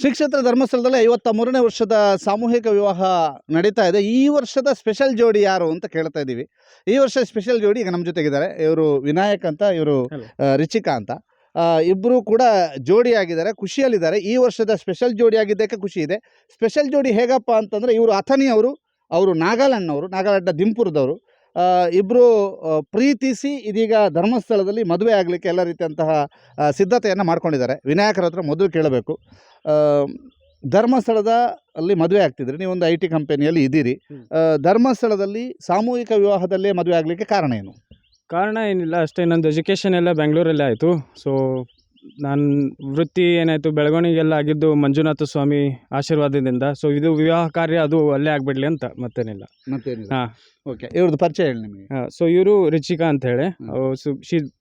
ಶ್ರೀ ಕ್ಷೇತ್ರ ಧರ್ಮಸ್ಥಳದಲ್ಲಿ ಐವತ್ತ ಮೂರನೇ ವರ್ಷದ ಸಾಮೂಹಿಕ ವಿವಾಹ ನಡೀತಾ ಇದೆ. ಈ ವರ್ಷದ ಸ್ಪೆಷಲ್ ಜೋಡಿ ಯಾರು ಅಂತ ಕೇಳ್ತಾ ಇದ್ದೀವಿ. ಈ ವರ್ಷ ಸ್ಪೆಷಲ್ ಜೋಡಿ ಈಗ ನಮ್ಮ ಜೊತೆಗಿದ್ದಾರೆ. ಇವರು ವಿನಾಯಕ್ ಅಂತ ಇವರು. ರಿಚಿಕಾ ಅಂತ. ಇಬ್ಬರು ಕೂಡ ಜೋಡಿಯಾಗಿದ್ದಾರೆ ಖುಷಿಯಲ್ಲಿದ್ದಾರೆ. ಈ ವರ್ಷದ ಸ್ಪೆಷಲ್ ಜೋಡಿ ಆಗಿದ್ದಕ್ಕೆ ಖುಷಿ ಇದೆ. ಸ್ಪೆಷಲ್ ಜೋಡಿ ಹೇಗಪ್ಪ ಅಂತಂದರೆ ಇವರು ಅಥನಿ ಅವರು ಅವರು ನಾಗಾಲ್ಯಾಂಡ್ನವರು ನಾಗಾಲ್ಯಾಂಡ್ನ ದಿಂಪುರದವರು. ಇಬ್ಬರು ಪ್ರೀತಿಸಿ ಇದೀಗ ಧರ್ಮಸ್ಥಳದಲ್ಲಿ ಮದುವೆ ಆಗಲಿಕ್ಕೆ ಎಲ್ಲ ರೀತಿಯಂತಹ ಸಿದ್ಧತೆಯನ್ನು ಮಾಡ್ಕೊಂಡಿದ್ದಾರೆ. ವಿನಾಯಕರ ಹತ್ರ ಮೊದಲು ಕೇಳಬೇಕು. ಧರ್ಮಸ್ಥಳದ ಅಲ್ಲಿ ಮದುವೆ ಆಗ್ತಿದ್ರಿ. ನೀವೊಂದು ಐ ಟಿ ಕಂಪನಿಯಲ್ಲಿ ಇದ್ದೀರಿ. ಧರ್ಮಸ್ಥಳದಲ್ಲಿ ಸಾಮೂಹಿಕ ವಿವಾಹದಲ್ಲೇ ಮದುವೆ ಆಗಲಿಕ್ಕೆ ಕಾರಣ ಏನು? ಕಾರಣ ಏನಿಲ್ಲ. ಅಷ್ಟೇ. ನಂದು ಎಜುಕೇಷನ್ ಎಲ್ಲ ಬೆಂಗಳೂರಲ್ಲೇ ಆಯಿತು. ಸೊ ನಾನು ವೃತ್ತಿ ಏನಾಯಿತು ಬೆಳವಣಿಗೆಲ್ಲ ಆಗಿದ್ದು ಮಂಜುನಾಥ ಸ್ವಾಮಿ ಆಶೀರ್ವಾದದಿಂದ. ಸೊ ಇದು ವಿವಾಹ ಕಾರ್ಯ ಅದು ಅಲ್ಲೇ ಆಗಿಬಿಡ್ಲಿ ಅಂತ ಮತ್ತೇನಿಲ್ಲ. ಮತ್ತೇನಿಲ್ಲ. ಹಾ. ಓಕೆ ಇವ್ರದ್ದು ಪರಿಚಯ ಹೇಳಿ ನಿಮಗೆ. ಸೊ ಇವರು ರಿಚಿಕಾ ಅಂತ ಹೇಳಿ. ಅವ್ರು ಸು ಶಿ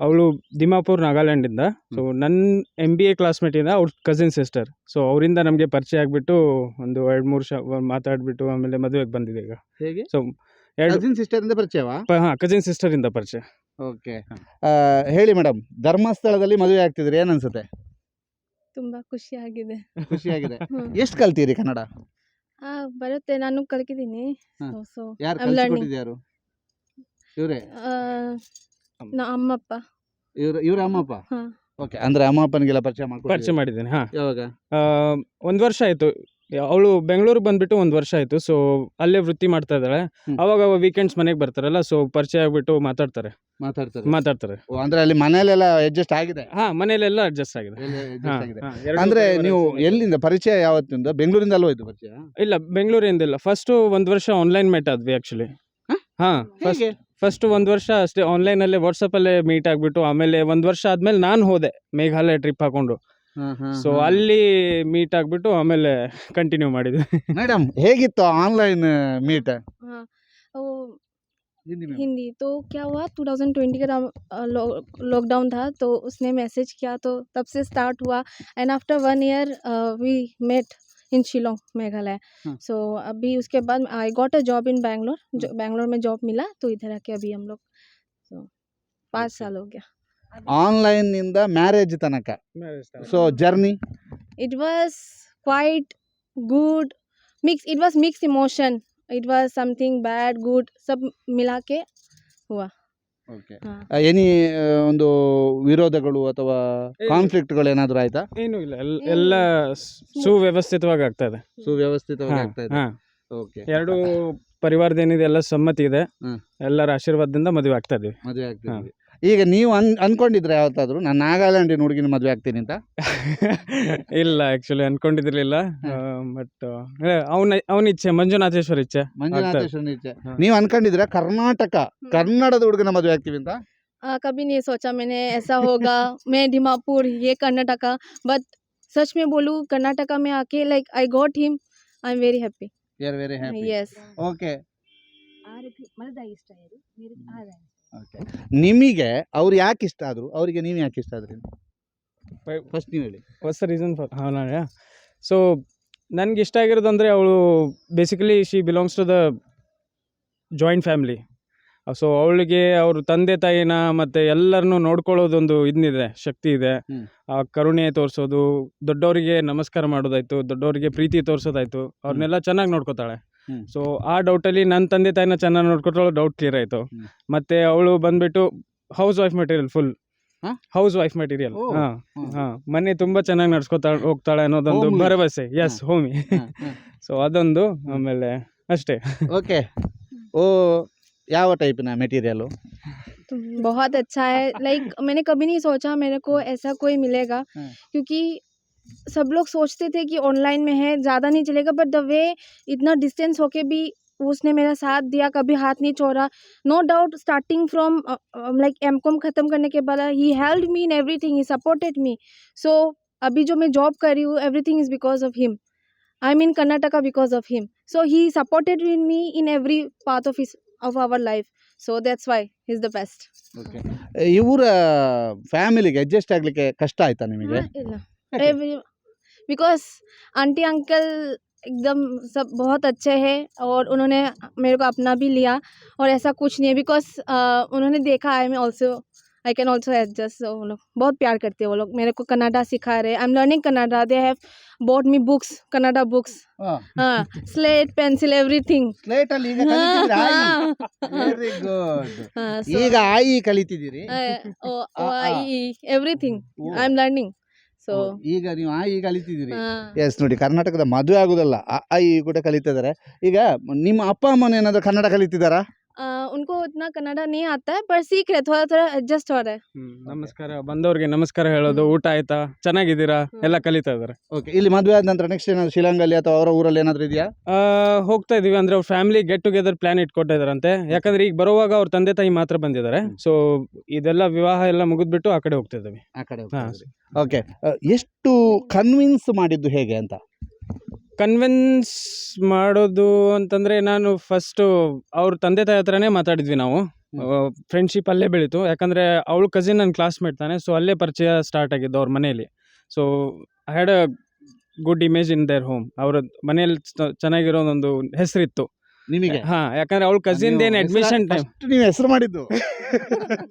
ಅವಳು ದಿಮಾಪುರ್ ನಾಗಾಲ್ಯಾಂಡಿಂದ ಸೊ ನನ್ನ ಎಂ ಬಿ ಎ ಕ್ಲಾಸ್ಮೇಟಿಂದ ಅವ್ರ ಕಸಿನ್ ಸಿಸ್ಟರ್ ಸೊ ಅವರಿಂದ ನಮಗೆ ಪರಿಚಯ ಆಗಿಬಿಟ್ಟು ಒಂದು ಎರಡು ಮೂರು ಶ ಮಾತಾಡಿಬಿಟ್ಟು ಆಮೇಲೆ ಮದುವೆಗೆ ಬಂದಿದೆ ಈಗ. ಹೇಗೆ? ಸೊ ಎರಡು ಕಸಿನ್ ಸಿಸ್ಟರಿಂದ ಪರಿಚಯವಾ? ಹಾಂ ಕಸಿನ್ ಸಿಸ್ಟರಿಂದ ಪರಿಚಯ. ಓಕೆ. ಹೇಳಿ ಮೇಡಮ್ ಧರ್ಮಸ್ಥಳದಲ್ಲಿ ಮದುವೆ ಆಗ್ತಿದ್ರಿ ಏನನ್ಸುತ್ತೆ ಅನ್ಸುತ್ತೆ? ಖುಷಿ ಖುಷಿಯಾಗಿದೆ ಖುಷಿಯಾಗಿದೆ ಹ್ಮ್. ಎಷ್ಟು ಕಲ್ತೀರಿ ಕನ್ನಡ? ಆ ಬರುತ್ತೆ ನಾನು ಕಲ್ಕಿದ್ದೀನಿ ಹಾ. ಸೊ ಸೊ ಯಾರು I'm learning. ಕಲಿಸ್ಕೊಟ್ಟಿದ್ಯಾರು? ಇವರೇ? ನಾ ಅಮ್ಮಪ್ಪ. ಇವ್ರ ಇವ್ರ ಅಮ್ಮಪ್ಪ? ಹಾ. ಓಕೆ ಅಂದ್ರೆ ಅಮ್ಮ ಅಪ್ಪನಿಗೆಲ್ಲ ಪರಿಚಯ ಪರಿಚಯ ಮಾಡಿದ್ದೀನಿ ಹಾ. ಯಾವಾಗ? ಒಂದು ವರ್ಷ ಆಯಿತು. ಅವಳು ಬೆಂಗಳೂರಿಗೆ ಬಂದ್ಬಿಟ್ಟು ಒಂದು ವರ್ಷ ಆಯಿತು ಸೊ ಅಲ್ಲೇ ವೃತ್ತಿ ಮಾಡ್ತಾ ಇದ್ದಾಳೆ. ಅವಾಗ ಅವಾಗ ವೀಕೆಂಡ್ಸ್ ಮನೆಗೆ ಬರ್ತಾರಲ್ಲ ಸೊ ಪರಿಚಯ ಆಗಿಬಿಟ್ಟು ಮಾತಾಡ್ತಾರೆ. ಮಾತಾಡ್ತಾರೆ. ಮಾತಾಡ್ತಾರೆ. ಓ, ಅಂದ್ರೆ ಅಲ್ಲಿ ಮನೇಲೆಲ್ಲ ಅಡ್ಜಸ್ಟ್ ಆಗಿದೆ? ಹಾ ಮನೇಲೆಲ್ಲ ಅಡ್ಜಸ್ಟ್ ಆಗಿದೆ. ಹಾ, ಹಾ, ಎರಡು ಅಂದ್ರೆ ನೀವು ಎಲ್ಲಿಂದ ಪರಿಚಯ ಯಾವತ್ತಿಂದ? ಬೆಂಗಳೂರಿಂದ ಅಲ್ವಾ ಇದು ಪರಿಚಯ? ಇಲ್ಲ ಬೆಂಗಳೂರಿಂದಿಲ್ಲ. ಫಸ್ಟ್ ಒಂದು ವರ್ಷ ಆನ್ಲೈನ್ ಮೀಟ್ ಆದ್ವಿ ಆ್ಯಕ್ಚುಲಿ ಹಾ? ಫಸ್ಟ್ ಫಸ್ಟ್ ಒಂದು ವರ್ಷ ಅಷ್ಟೇ ಆನ್ಲೈನಲ್ಲೇ ವಾಟ್ಸಪ್ಪಲ್ಲೇ ಮೀಟ್ ಆಗಿಬಿಟ್ಟು ಆಮೇಲೆ ಒಂದು ವರ್ಷ ಆದ್ಮೇಲೆ ನಾನು ಹೋದೆ ಮೇಘಾಲಯ ಟ್ರಿಪ್ ಹಾಕೊಂಡು. ಸೊ ಅಲ್ಲಿ ಮೀಟ್ ಆಗಿಬಿಟ್ಟು ಆಮೇಲೆ ಕಂಟಿನ್ಯೂ ಮಾಡಿದ್ವಿ ಮೇಡಮ್ ಹೇಗಿತ್ತು ಆನ್ಲೈನ್ ಮೀಟ್ हाँ वो हिंदी तो क्या हुआ 2020 का लॉकडाउन था तो उसने मैसेज किया तो तब से स्टार्ट हुआ and after one year we met in Shillong Meghalaya हाँ। सो अभी उसके बाद I got a job in Bangalore जो बैंगलोर में जॉब मिला तो इधर आके अभी हम लोग so पाँच Okay. साल हो गया ಆನ್ಲೈನ್ನಿಂದ ಮ್ಯಾರೇಜ್ ತನಕ. So journey it was quite good mix it was mix emotion it was something bad good ಸಬ್ ಮಿಲಾಕೆ ke ಓಕೆ ಎನಿ ಒಂದು ವಿರೋಧಗಳು ಅಥವಾ ಕಾನ್ಫ್ಲಿಕ್ಟ್ಗಳು ಏನಾದರೂ ಆಯ್ತಾ? ಏನು ಇಲ್ಲ. ಎಲ್ಲ ಸುವ್ಯವಸ್ಥಿತವಾಗಿ ಆಗ್ತಾ ಇದೆ. ಸುವ್ಯವಸ್ಥಿತವಾಗಿ ಹಾ, ಆಗ್ತಾ ಇದೆ. ಓಕೆ ಎರಡು ಪರಿವಾರದೇನಿದೆ ಎಲ್ಲ ಸಮ್ಮತಿ ಇದೆ. ಎಲ್ಲರ ಆಶೀರ್ವಾದದಿಂದ ಮದುವೆ ಆಗ್ತಾ ಇದೀವಿ ಈಗ ನೀವು ಅನ್ ಅನ್ಕೊಂಡಿದ್ರೆ ಯಾವತ್ತಾದ್ರು ನಾನು ನಾಗಾಲ್ಯಾಂಡಿನ ಹುಡುಗಿನ ಮದುವೆ ಆಗ್ತೀನಿ ಅಂತ ಇಲ್ಲ ಆ್ಯಕ್ಚುಲಿ ಅನ್ಕೊಂಡಿದ್ರಲಿಲ್ಲ ಬಟ್ ಅವನ ಅವನ ಇಚ್ಛೆ ಮಂಜುನಾಥೇಶ್ವರ ಇಚ್ಛೆ ಮಂಜುನಾಥೇಶ್ವರನ ಇಚ್ಛೆ ಹಾ. ನೀವು ಅನ್ಕೊಂಡಿದ್ರೆ ಕರ್ನಾಟಕ ಕನ್ನಡದ ಹುಡುಗನ ಮದುವೆ ಆಗ್ತೀವಿ ಅಂತ आ, कभी नहीं सोचा मैंने ऐसा होगा मैं डिमापुर ये कर्नाटका बट सच में बोलूँ कर्नाटका में आके like I got him I am very happy we are very happy yes okay okay ನಿಮಗೆ ಅವ್ರು ಯಾಕೆ ಇಷ್ಟ ಆದರು? ಅವರಿಗೆ ನೀವು ಯಾಕೆ ಇಷ್ಟ ಆದ್ರಿ? ಫಸ್ಟ್ ನೀವು ಹೇಳಿ. ವಾಟ್ಸ್ ದ ರೀಸನ್ ಫಾರ್ ಹಾಂ ಸೊ ನನಗೆ ಇಷ್ಟ ಆಗಿರೋದು ಅಂದರೆ ಅವಳು basically she belongs to the joint family so ಅವಳಿಗೆ ಅವ್ರ ತಂದೆ ತಾಯಿನ ಮತ್ತು ಎಲ್ಲರನ್ನೂ ನೋಡ್ಕೊಳ್ಳೋದೊಂದು ಇದನ್ನಿದೆ ಶಕ್ತಿ ಇದೆ. ಆ ಕರುಣೆ ತೋರಿಸೋದು ದೊಡ್ಡವರಿಗೆ ನಮಸ್ಕಾರ ಮಾಡೋದಾಯಿತು ದೊಡ್ಡವರಿಗೆ ಪ್ರೀತಿ ತೋರಿಸೋದಾಯಿತು ಅವ್ರನ್ನೆಲ್ಲ ಚೆನ್ನಾಗಿ ನೋಡ್ಕೋತಾಳೆ. ಸೊ ಆ ಡೌಟಲ್ಲಿ ನನ್ನ ತಂದೆ ತಾಯಿನ ಚೆನ್ನಾಗಿ ನೋಡ್ಕೊತಾಳು ಡೌಟ್ ಕ್ಲಿಯರ್ ಆಯಿತು ಹ್ಮ್. ಮತ್ತು ಅವಳು ಬಂದ್ಬಿಟ್ಟು ಹೌಸ್ ವೈಫ್ ಮೆಟೀರಿಯಲ್ ಫುಲ್ ಹಾ? ಹೌಸ್ ವೈಫ್ ಮೆಟೀರಿಯಲ್ ಓ. ಹಾಂ ಹ್ಮ್. ಹಾಂ ಮನೆ ತುಂಬ ಚೆನ್ನಾಗಿ ನಡ್ಸ್ಕೊತಾಳೆ ಹೋಗ್ತಾಳೆ ಅನ್ನೋದೊಂದು Homely. ಭರವಸೆ ಎಸ್ ಹೋಮಿ ಸೊ ಅದೊಂದು ಆಮೇಲೆ ಅಷ್ಟೇ ಓಕೆ ಓ ಯಾವ ಟೈಪಿನ ಮೆಟೀರಿಯಲು तो बहुत अच्छा है लाइक मैंने कभी नहीं सोचा मेरे को ऐसा कोई मिलेगा हाँ। क्योंकि सब लोग सोचते थे कि ऑनलाइन में है ज़्यादा नहीं चलेगा बट द वे इतना डिस्टेंस होके भी उसने मेरा साथ दिया कभी हाथ नहीं छोड़ा no doubt starting from like M com ख़त्म करने के बाद he help me in everything he supported me so अभी जो मैं जॉब कर रही हूँ everything is because of him I am in Karnataka because of him so he supported in me in every part of his of our life so that's why he's the best okay ಇವರ ಫ್ಯಾಮಿಲಿಗೆ adjust ಆಗ್ಲಿಕ್ಕೆ ಕಷ್ಟ ಆಯ್ತಾ ನಿಮಗೆ हाँ, इला- every because aunty uncle एकदम सब बहुत अच्छे हैं और उन्होंने मेरे को अपना भी लिया और ऐसा कुछ नहीं है बिकॉज उन्होंने देखा I am also I can also adjust so वो लोग बहुत प्यार करते हैं वो लोग मेरे को कनाडा सिखा रहे I am learning Kannada they have bought me books Kannada books हाँ स्लेट पेंसिल एवरीथिंग ಸ್ಲೇಟ್ ಅಲ್ಲಿ ಈಗ ವೆರಿ ಗುಡ್ ಈಗ ಆಯಿ ಕಲಿತಿದ್ದೀರಿ everything I am learning so ಈಗ ನೀವು ಆಯಿ ಕಲಿತಿದ್ದೀರಿ ಎಸ್ ನೋಡಿ ಕರ್ನಾಟಕದ ಮದುವೆ ಆಗುದಲ್ಲ ಆ ಆಯಿ ಕೂಡ ಕಲಿತಿದ್ದಾರೆ. ಈಗ ನಿಮ್ಮ ಅಪ್ಪ ಅಮ್ಮನ ಏನಾದ್ರು ಕನ್ನಡ ಕಲಿತಿದ್ದಾರಾ? उनको उतना कनाडा नहीं आता है पर सीख रहे थोड़ा थोड़ा एडजस्ट हो रहा है ಹ್ಮ್, ನಮಸ್ಕಾರ ಬಂದವ್ರಿಗೆ ನಮಸ್ಕಾರ ಹೇಳೋದು ಊಟ ಆಯ್ತಾ ಚೆನ್ನಾಗಿದ್ದೀರಾ ಎಲ್ಲ ಕಲಿತಾ ಇದಾರೆ ಓಕೆ ಇಲ್ಲಿ ಮದುವೆ ಆದ ನಂತರ ನೆಕ್ಸ್ಟ್ ಏನಾದ್ರು ಶಿಲಾಂಗಲ್ಲಿ ಅಥವಾ ಅವರ ಊರಲ್ಲಿ ಏನಾದ್ರು ಇದೆಯಾ ಆ, ಹೋಗ್ತಾ ಇದೀವಿ ಅಂದ್ರೆ ಅವ್ರ ಫ್ಯಾಮಿಲಿ ಗೆಟ್ ಟುಗೆದರ್ ಪ್ಲಾನ್ ಇಟ್ಕೊಟ್ಟಿದಾರಂತೆ ಯಾಕಂದ್ರೆ ಈಗ ಬರುವಾಗ ಅವ್ರ ತಂದೆ ತಾಯಿ ಮಾತ್ರ ಬಂದಿದ್ದಾರೆ ಹ್ಮ್. ಸೊ ಇದೆಲ್ಲ ವಿವಾಹ ಎಲ್ಲ ಮುಗಿದ್ಬಿಟ್ಟು ಆ ಕಡೆ ಹೋಗ್ತಾ ಇದ್ದೀವಿ ಆ ಕಡೆ ಹಾ. ಓಕೆ ಎಷ್ಟು ಕನ್ವಿನ್ಸ್ ಮಾಡಿದ್ದು ಹೇಗೆ ಅಂತ ಕನ್ವಿನ್ಸ್ ಮಾಡೋದು ಅಂತಂದ್ರೆ ನಾನು ಫಸ್ಟು ಅವ್ರ ತಂದೆ ತಾಯಿ ಹತ್ರನೇ ಮಾತಾಡಿದ್ವಿ ನಾವು. ಫ್ರೆಂಡ್ಶಿಪ್ ಅಲ್ಲೇ ಬೆಳೀತು. ಯಾಕಂದ್ರೆ ಅವಳು ಕಸಿನ್ ನನ್ನ ಕ್ಲಾಸ್ಮೇಟ್ ತಾನೆ ಸೊ ಅಲ್ಲೇ ಪರಿಚಯ ಸ್ಟಾರ್ಟ್ ಆಗಿದ್ದು ಅವ್ರ ಮನೆಯಲ್ಲಿ. So I had a good image in their home ಅವ್ರ ಮನೆಯಲ್ಲಿ ಚೆನ್ನಾಗಿರೋ ಒಂದು ಹೆಸರಿತ್ತು. ನಿಮಗೆ? ಹಾ ಯಾಕಂದ್ರೆ ಅವಳ ಕಸಿನ್ ಏನು ಅಡ್ಮಿಷನ್ ಟೈಮ್ ನೀವು ಹೆಸರು ಮಾಡಿದ್ದು.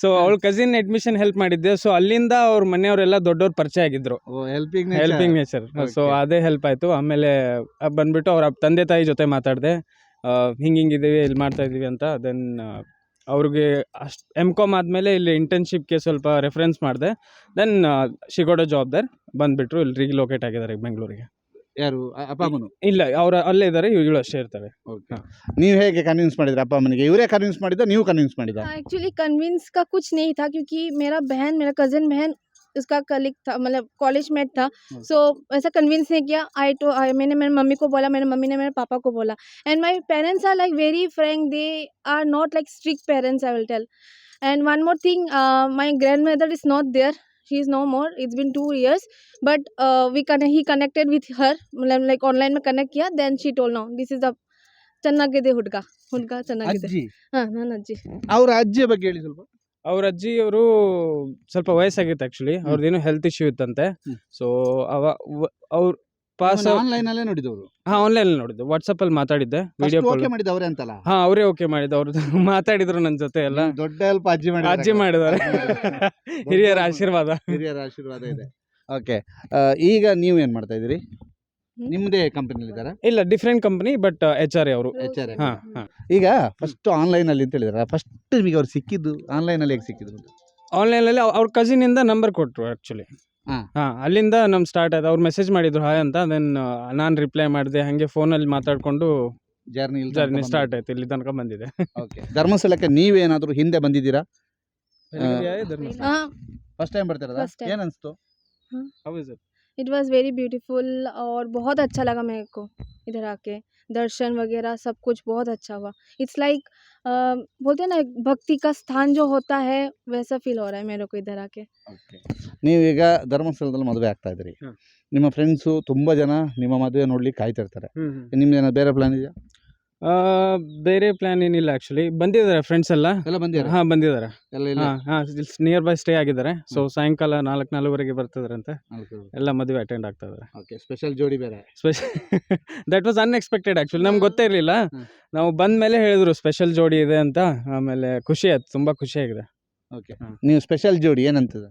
ಸೊ ಅವಳ ಕಸಿನ್ ಅಡ್ಮಿಷನ್ ಹೆಲ್ಪ್ ಮಾಡಿದ್ದೆ. ಸೊ ಅಲ್ಲಿಂದ ಅವ್ರ ಮನೆಯವರೆಲ್ಲ ದೊಡ್ಡವ್ರು ಪರಿಚಯ ಆಗಿದ್ರು. Helping helping nature so. ಅದೇ ಹೆಲ್ಪ್ ಆಯಿತು. ಆಮೇಲೆ ಬಂದ್ಬಿಟ್ಟು ಅವ್ರ ತಂದೆ ತಾಯಿ ಜೊತೆ ಮಾತಾಡಿದೆ. ಹಿಂಗೆ ಹಿಂಗಿದ್ದೀವಿ ಇಲ್ಲಿ ಮಾಡ್ತಾ ಇದೀವಿ ಅಂತ. ದೆನ್ ಅವ್ರಿಗೆ ಅಷ್ಟು ಎಂ ಕಾಮ್ ಆದಮೇಲೆ ಇಲ್ಲಿ ಇಂಟರ್ನ್ಶಿಪ್ಗೆ ಸ್ವಲ್ಪ ರೆಫರೆನ್ಸ್ ಮಾಡಿದೆ. ದೆನ್ ಶಿಗೋಡ ಜಾಬ್ ದರ್ ಬಂದ್ಬಿಟ್ರು ಇಲ್ಲಿ ರೀಲೊಕೇಟ್ ಆಗಿದ್ದಾರೆ ಬೆಂಗಳೂರಿಗೆ. ಯಾರು ಅ- ಅಪ್ಪ ಅಮ್ಮನು ಇಲ್ಲ ಅವ್ರು ಅಲ್ಲೇ ಇದ್ದಾರೆ ಇವಳು ಅಷ್ಟೇ ಇರ್ತಾರೆ ಓಕೆ ನೀವು ಹೇಗೆ ಕನ್ವಿನ್ಸ್ ಮಾಡಿದ್ರಿ ಅಪ್ಪ ಅಮ್ಮನಿಗೆ ಇವರೇ ಕನ್ವಿನ್ಸ್ ಮಾಡಿದ್ದ ನೀವು ಕನ್ವಿನ್ಸ್ ಮಾಡಿದ एक्चुअली कन्विंस का कुछ नहीं था क्योंकि मेरा बहन मेरा कज़न बहन उसका कलीग था मतलब कॉलेज मेट था हम्म। सो ऐसा कन्विंस नहीं किया आई तो आई मैंने मेरी मम्मी को बोला मेरी मम्मी ने मेरे पापा को बोला and my parents are like very frank they are not like strict parents I will tell and one more thing my grandmother is not there she is no more it's been two years but uh, we con- he connected with her मतलब like online में connect किया then she told no this is the ಚೆನ್ನಾಗಿದೆ ಹುಡುಗ ಹುಡುಗ ಚೆನ್ನಾಗಿದೆ ಅಜ್ಜಿ ಹಾಂ ನಾನು ಅಜ್ಜಿ ಅವ್ರ ಅಜ್ಜಿಯ ಬಗ್ಗೆ ಹೇಳಿ ಸ್ವಲ್ಪ ಅವ್ರ ಅಜ್ಜಿ ಅವರು ಸ್ವಲ್ಪ ವಯಸ್ಸಾಗಿತ್ತು ಆ್ಯಕ್ಚುಲಿ ಅವ್ರದ್ದೇನೋ ಹೆಲ್ತ್ ಇಶ್ಯೂ ಇತ್ತಂತೆ ಹ್ಮ್. ಸೊ ಅವ ಅವ್ರ ಪಾಸ್ ಆನ್ಲೈನ್ ಅಲ್ಲೇ ನೋಡಿದವರು? ಹಾ ಆನ್ಲೈನ್ ನೋಡಿದ್ದು. ವಾಟ್ಸಪ್ಪಲ್ಲಿ ಮಾತಾಡಿದ್ದೆ ವಿಡಿಯೋ ಕಾಲ್ ಓಕೆ ಮಾಡಿದ ಅವರೇ ಅಂತಲ್ಲ? ಹಾ ಅವರೇ ಓಕೆ ಮಾಡಿದ್ದು. ಅವ್ರು ಮಾತಾಡಿದ್ರು ನನ್ನ ಜೊತೆ ಎಲ್ಲ. ದೊಡ್ಡ ಹೆಲ್ಪ್ ಅಜ್ಜಿ ಮಾಡಿ ಅಜ್ಜಿ ಮಾಡಿದ್ದಾರೆ. ಹಿರಿಯರ ಆಶೀರ್ವಾದ. ಹಿರಿಯರ ಆಶೀರ್ವಾದ ಇದೆ. ಓಕೆ ಈಗ ನೀವು ಏನ್ ಮಾಡ್ತಾ ಇದ್ದೀರಿ? ನಿಮ್ದೇ ಕಂಪನಿ ಕಂಪನಿಲಿ ಇದ್ದಾರಾ? ಇಲ್ಲ different company but H R ಅವರು. ಎಚ್ ಆರ್ ಹಾ ಹಾ. ಈಗ ಫಸ್ಟ್ ಆನ್ಲೈನ್ ಅಲ್ಲಿ ಅಂತ ಹೇಳಿದಾರ ಫಸ್ಟ್ ನಿಮಗೆ ಅವ್ರು ಸಿಕ್ಕಿದ್ದು ಆನ್ಲೈನ್ ಅಲ್ಲಿ ಹೇಗೆ ಸಿಕ್ಕಿದ್ರು ಆನ್ಲೈನ್ ಅಲ್ಲಿ ಅವ್ರ ಕಸಿನ್ ಇಂದ ನಂಬರ್ ಕೊಟ್ರು ಆ್ಯಕ್ಚುಲಿ ಹಾ. ಹಾ ಅಲ್ಲಿಂದ ನಮ್ ಸ್ಟಾರ್ಟ್ ಆಯ್ತು. ಅವ್ರು ಮೆಸೇಜ್ ಮಾಡಿದ್ರು ಹಾಯ್ ಅಂತ. ದೆನ್ ನಾನು ರಿಪ್ಲೈ ಮಾಡಿದೆ ಹಂಗೆ ಫೋನಲ್ಲಿ ಮಾತಾಡ್ಕೊಂಡು ಜರ್ನಿ ಜರ್ನಿ ಸ್ಟಾರ್ಟ್ ಆಯ್ತು ಇಲ್ಲಿ ತನಕ ಬಂದಿದೆ. ಓಕೆ ಧರ್ಮಸ್ಥಳಕ್ಕೆ ನೀವೇನಾದ್ರೂ ಹಿಂದೆ ಬಂದಿದ್ದೀರಾ? हाँ ಫಸ್ಟ್ ಟೈಮ್ ಬರ್ತಿರೋದಾ? First time. ಏನ್ ಅನ್ಸ್ತು? इट वॉज़ वेरी ब्यूटीफुल और बहुत अच्छा लगा मेरे को इधर आके दर्शन वगैरह सब कुछ बहुत अच्छा हुआ इट्स लाइक बोलते हैं ना एक भक्ति का स्थान जो होता है वैसा फील हो रहा है मेरे को इधर आके ನೀವೀಗ ಧರ್ಮಸ್ಥಳದಲ್ಲಿ ಮದುವೆ ಆಗ್ತಾ ಇದ್ರಿ ಹ್ಮ್. ನಿಮ್ಮ ಫ್ರೆಂಡ್ಸು ತುಂಬಾ ಜನ ನಿಮ್ಮ ಮದುವೆ ನೋಡ್ಲಿಕ್ಕೆ ಕಾಯ್ತಾ ಇರ್ತಾರೆ ನಿಮ್ದು ಏನಾದ್ರು ಬೇರೆ ಪ್ಲಾನ್ ಇದೆಯಾ ಬೇರೆ ಪ್ಲಾನ್ ಏನಿಲ್ಲ ಆ್ಯಕ್ಚುಲಿ ಬಂದಿದ್ದಾರೆ ಫ್ರೆಂಡ್ಸ್ ಎಲ್ಲ? ಎಲ್ಲ ಹಾ ಬಂದಿದ್ದಾರೆ. ಎಲ್ಲ ಇಲ್ಲ? ಹಾ ಹಾ ನಿಯರ್ ಬೈ ಸ್ಟೇ ಆಗಿದ್ದಾರೆ. ಸೊ ಸಾಯಂಕಾಲ ನಾಲ್ಕು ನಾಲ್ಕುವರೆಗೆ ಬರ್ತಿದಾರಂತೆ ನಾಲ್ಕು ಎಲ್ಲ ಮದುವೆ ಅಟೆಂಡ್ ಆಗ್ತಾ ಇದಾರೆ ಓಕೆ ಸ್ಪೆಷಲ್ ಜೋಡಿ ಬೇರೆ. Special that was unexpected actually ನಮ್ಗೆ ಗೊತ್ತೇ ಇರಲಿಲ್ಲ. ನಾವು ಬಂದ ಮೇಲೆ ಹೇಳಿದ್ರು ಸ್ಪೆಷಲ್ ಜೋಡಿ ಇದೆ ಅಂತ. ಆಮೇಲೆ ಖುಷಿ ಆಯ್ತು ತುಂಬ ಖುಷಿಯಾಗಿದೆ ಓಕೆ ನೀವು ಸ್ಪೆಷಲ್ ಜೋಡಿ ಏನಂತದ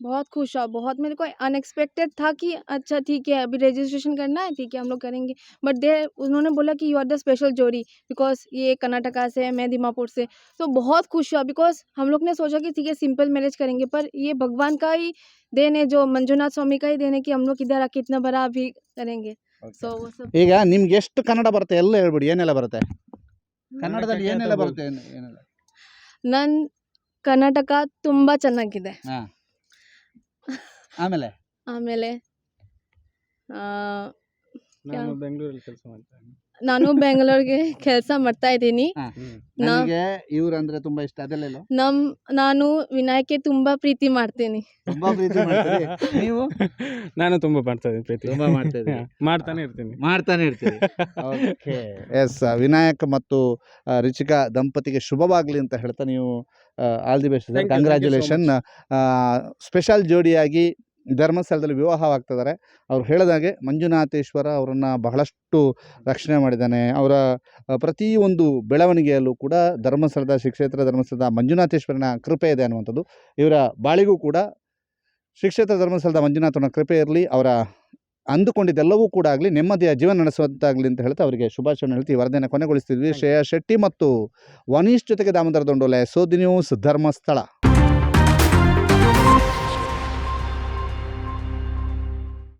बहुत खुश हुआ बहुत मेरे को अनएक्सपेक्टेड था कि अच्छा ठीक है अभी रजिस्ट्रेशन करना है ठीक है हम लोग करेंगे बट दे उन्होंने बोला कि यू आर द स्पेशल जोड़ी बिकॉज ये कर्नाटका से है मैं दिमापुर से तो बहुत खुश हुआ बिकॉज हम लोग ने सोचा कि ठीक है सिंपल मैरिज करेंगे पर ये भगवान का ही देन है जो मंजूनाथ स्वामी का ही देन है कि हम लोग इधर आके इतना बड़ा अभी करेंगे सो वो सब ಈಗ ನಿಮ್ಗೆ ಎಷ್ಟು ಕನ್ನಡ ಬರುತ್ತೆ ಎಲ್ಲ ಹೇಳ್ಬಿಡಿ ಏನೆಲ್ಲ ಬರುತ್ತೆ ಕನ್ನಡದಲ್ಲಿ ಏನೆಲ್ಲ ಬರುತ್ತೆ ಏನ್- ಏನೆಲ್ಲ ನನ್ನ ಕರ್ನಾಟಕ ತುಂಬ ಚೆನ್ನಾಗಿದೆ ಆಮೇಲೆ? ಆಮೇಲೆ ನಾನು ಬೆಂಗಳೂರಲ್ಲಿ ಕೆಲಸ ಮಾಡ್ತೇನೆ ನಾನು ಬೆಂಗಳೂರಿಗೆ ಕೆಲಸ ಮಾಡ್ತಾ ಇದ್ದೀನಿ. ನನಗೆ ಇವ್ರು ಅಂದ್ರೆ ತುಂಬಾ ಇಷ್ಟ. ಅದಲ್ಲ ನಮ್ ನಾನು ವಿನಾಯಕ್ಕೆ ತುಂಬಾ ಪ್ರೀತಿ ಮಾಡ್ತೀನಿ. ತುಂಬಾ ಪ್ರೀತಿ ಮಾಡ್ತೀರಿ? ನೀವು? ನಾನು ತುಂಬಾ ಮಾಡ್ತಾ ಇದ್ದೀನಿ ಪ್ರೀತಿ. ತುಂಬಾ ಮಾಡ್ತಾ. ಮಾಡ್ತಾನೆ ಇರ್ತೀನಿ. ಮಾಡ್ತಾನೆ ಇರ್ತೀರಿ. ಓಕೆ. ಎಸ್ ವಿನಾಯಕ್ ಮತ್ತು ಆ, ರಿಚಿಕಾ ದಂಪತಿಗೆ ಶುಭವಾಗಲಿ ಅಂತ ಹೇಳ್ತಾ ನೀವು all the best Thank you, thank you so congratulation special ಜೋಡಿಯಾಗಿ ಧರ್ಮಸ್ಥಳದಲ್ಲಿ ವಿವಾಹವಾಗ್ತಿದ್ದಾರೆ. ಅವ್ರು ಹೇಳಿದಾಗೆ ಮಂಜುನಾಥೇಶ್ವರ ಅವರನ್ನು ಬಹಳಷ್ಟು ರಕ್ಷಣೆ ಮಾಡಿದ್ದಾನೆ. ಅವರ ಪ್ರತಿಯೊಂದು ಬೆಳವಣಿಗೆಯಲ್ಲೂ ಕೂಡ ಧರ್ಮಸ್ಥಳದ ಶ್ರೀ ಕ್ಷೇತ್ರ ಧರ್ಮಸ್ಥಳದ ಮಂಜುನಾಥೇಶ್ವರನ ಕೃಪೆ ಇದೆ ಅನ್ನುವಂಥದ್ದು. ಇವರ ಬಾಳಿಗೂ ಕೂಡ ಶ್ರೀ ಕ್ಷೇತ್ರ ಧರ್ಮಸ್ಥಳದ ಮಂಜುನಾಥನ ಕೃಪೆ ಇರಲಿ, ಅವರ ಅಂದುಕೊಂಡಿದ್ದೆಲ್ಲವೂ ಕೂಡ ಆಗಲಿ, ನೆಮ್ಮದಿಯ ಜೀವನ ನಡೆಸುವಂತಾಗಲಿ ಅಂತ ಹೇಳ್ತಾ ಅವರಿಗೆ ಶುಭಾಶಯ ಹೇಳ್ತೀವಿ ವರದಿಯನ್ನು ಕೊನೆಗೊಳಿಸ್ತಿದ್ವಿ. ಶ್ರೇಯಾ ಶೆಟ್ಟಿ ಮತ್ತು ವನೀಶ್ ಜೊತೆಗೆ ದಾಮೋದರ ದೊಂಡೋಲೆ, ಸೋದಿ ನ್ಯೂಸ್ ಧರ್ಮಸ್ಥಳ.